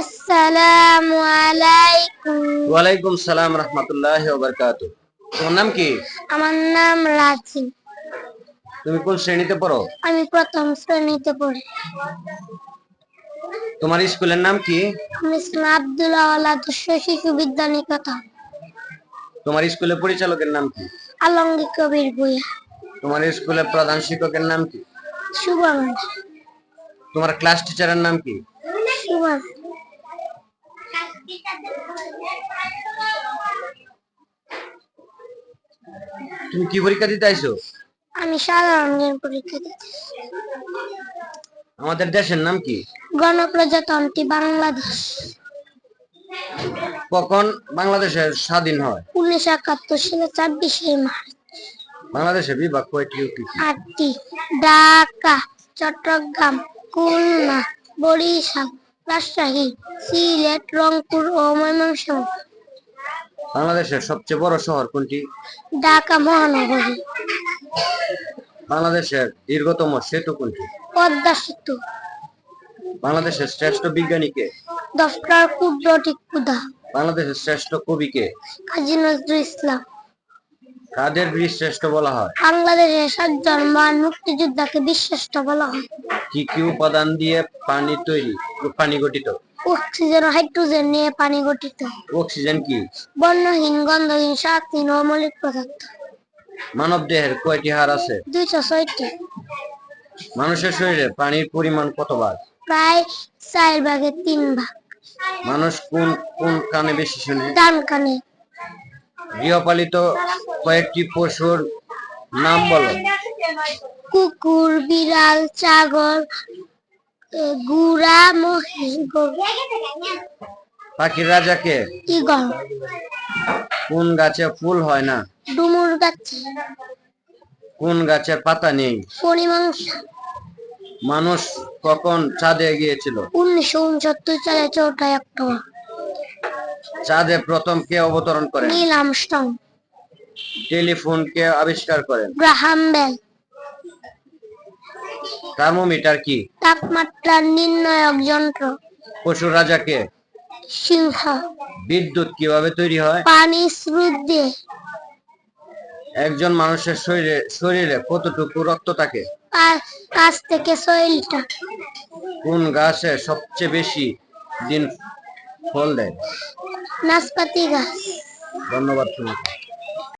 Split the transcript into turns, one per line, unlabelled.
আসসালামু আলাইকুম।
ওয়ালাইকুম সালাম রহমতুল্লাহ বারকাত তোমার নাম কি?
আমার নাম রাজি।
তুমি কোন শ্রেণীতে পড়ো?
আমি প্রথম শ্রেণীতে পড়ি।
তোমার স্কুলের নাম কি?
আব্দুল্লাহ আদর্শ শিশু বিদ্যা নিকেতন
তোমার স্কুলের পরিচালকের নাম কি?
আলমগীর কবির
তোমার স্কুলের প্রধান শিক্ষকের নাম কি?
শুভম
তোমার ক্লাস টিচারের নাম কি?
শুভম
তুমি কি পরীক্ষা দিতে আইছো?
আমি সাধারণ জ্ঞান পরীক্ষা দিচ্ছি
আমাদের দেশের নাম কি?
গণপ্রজাতন্ত্রী বাংলাদেশ।
কখন বাংলাদেশের স্বাধীন হয়?
উনিশশো একাত্তর সালে ছাব্বিশে মার্চ।
বাংলাদেশের বিভাগ কয়টি?
আটটি। ঢাকা চট্টগ্রাম খুলনা বরিশাল। রাজশাহী সিলেট রংপুর ও ময়মনসিংহ।
বাংলাদেশের সবচেয়ে বড় শহর কোনটি?
ঢাকা মহানগরী।
বাংলাদেশের দীর্ঘতম সেতু কোনটি?
পদ্মা সেতু।
বাংলাদেশের শ্রেষ্ঠ বিজ্ঞানীকে
ডক্টর কুদরতি কুদা
বাংলাদেশের শ্রেষ্ঠ কবিকে
কাজী নজরুল ইসলাম।
কাদের বীর শ্রেষ্ঠ বলা হয়।
বাংলাদেশের সাতজন মান মুক্তিযোদ্ধাকে বিশ্বাসটা বলা হয়।
কি কি উপাদান দিয়ে পানি তৈরি পানি গঠিত?
অক্সিজেন ও হাইড্রোজেন নিয়ে পানি গঠিত।
অক্সিজেন কি?
বর্ণহীন গন্ধহীন স্বাদহীন ও মৌলিক পদার্থ।
মানব দেহের কয়টি হাড় আছে?
দুইশো ছয়টি।
মানুষের শরীরে পানির পরিমাণ কত ভাগ?
প্রায় চার ভাগের তিন ভাগ।
মানুষ কোন কোন কানে বেশি শুনে?
ডান কানে।
গৃহপালিত কয়েকটি পশুর নাম বলো।
কুকুর বিড়াল ছাগল গুড়া মহিষ
পাখির রাজাকে
ইগল।
কোন গাছে ফুল হয় না?
ডুমুর গাছে।
কোন গাছের পাতা নেই?
পরিমাংসা
মানুষ কখন চাঁদে গিয়েছিল?
উনিশশো উনসত্তর সালে চৌঠা অক্টোবর।
চাঁদে প্রথম কে অবতরণ করেন
নীল আমস্ট্রং
টেলিফোন কে আবিষ্কার করেন।
Graham bell.
থার্মোমিটার কি?
তাপমাত্রা নির্ণায়ক যন্ত্র।
পশুর রাজাকে?
সিংহ।
বিদ্যুৎ কীভাবে তৈরি হয়?
পানি স্রোত। দিয়ে
একজন মানুষের শরীরে শরীরে কতটুকু রক্ত থাকে?
পাঁচ থেকে ছয় লিটার।
কোন গাছে সবচেয়ে বেশি দিন ফল দেয়?
নাশপাতি গাছ।
ধন্যবাদ তোমাকে।